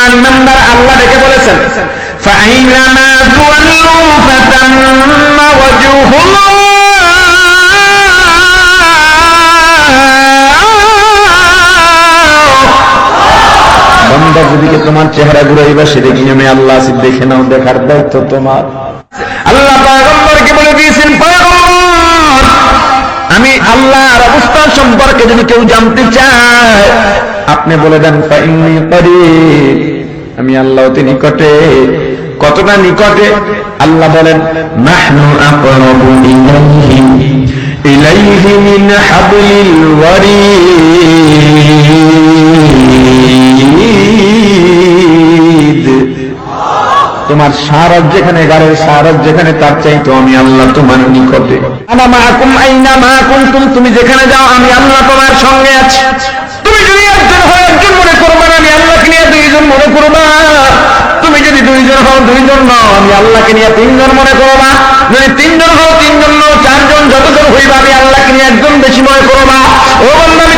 ইমানদার আল্লাহ ডেকে বলেছেন فأينما تولوا فتم وجه الله বন্দা যদিকে তোমার চেহারা ঘুরাইবা সেদিকে আমি আল্লাহ আছি দেখে নাও দেখার দায়িত্ব তোমার আল্লাহ পয়গম্বরকে বলে দিয়েছেন পয়গম্বর আমি আল্লাহর অবস্থা সম্পর্কে যদি কেউ জানতে চায় আপনি বলে দেন ফাইন্নি করিব আমি আল্লাহ অতি নিকটে, কতটা নিকটে? আল্লাহ বলেন, নাহনু আকরাবু ইলাইহি ইলাইহি মিন হাবলিল ওয়ারিদ। তোমার সারব যেখানে, গাড়ির সারব যেখানে, তার চাইতো আমি আল্লাহ তোমার নিকটে। আনা মাকুম আইনা মাকুম তুমি তুমি যেখানে যাও, আমি আল্লাহ তোমার সঙ্গে আছি। তুমি যদি একজন হও একজন মনে করবা আমি আল্লাহকে নিয়ে দুইজন মনে করবা। দুইজন হও, দুইজন নও। আমি আল্লাহকে নিয়ে তিনজন মনে করবা যদি তিনজন হও, তিনজন নও, চারজন, যতজন হইবা, আমি আল্লাহকে নিয়ে একজন বেশি মনে করবা ও বন্ধু, আমি